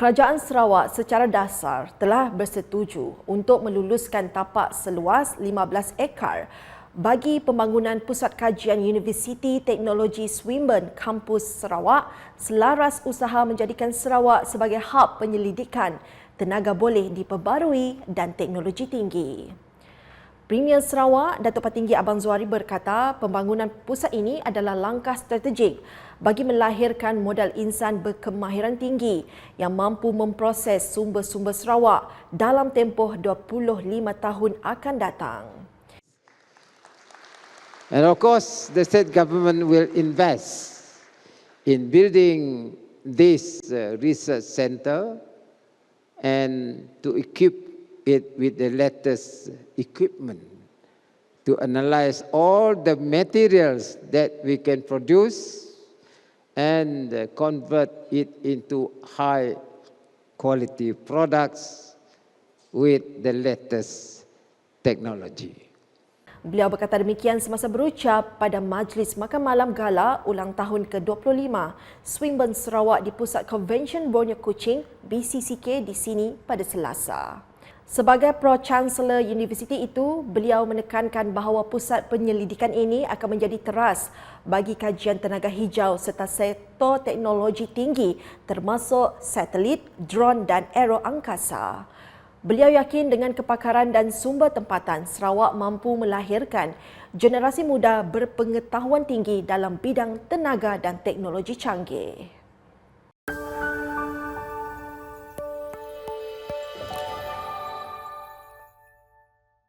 Kerajaan Sarawak secara dasar telah bersetuju untuk meluluskan tapak seluas 15 ekar bagi pembangunan Pusat Kajian Universiti Teknologi Swinburne Kampus Sarawak selaras usaha menjadikan Sarawak sebagai hub penyelidikan tenaga boleh diperbarui dan teknologi tinggi. Premier Sarawak, Datuk Patinggi Abang Zuari berkata pembangunan pusat ini adalah langkah strategik bagi melahirkan modal insan berkemahiran tinggi yang mampu memproses sumber-sumber Sarawak dalam tempoh 25 tahun akan datang. And of course, the state government will invest in building this uh, research center and to equip it with the latest equipment to analyze all the materials that we can produce and convert it into high quality products with the latest technology. Beliau berkata demikian semasa berucap pada Majlis Makan Malam Gala ulang tahun ke-25 Swinburne Sarawak di Pusat Convention Borneo Kuching BCCK di sini pada Selasa. Sebagai Pro-Chancellor Universiti itu, beliau menekankan bahawa pusat penyelidikan ini akan menjadi teras bagi kajian tenaga hijau serta sektor teknologi tinggi termasuk satelit, drone dan aero angkasa. Beliau yakin dengan kepakaran dan sumber tempatan, Sarawak mampu melahirkan generasi muda berpengetahuan tinggi dalam bidang tenaga dan teknologi canggih.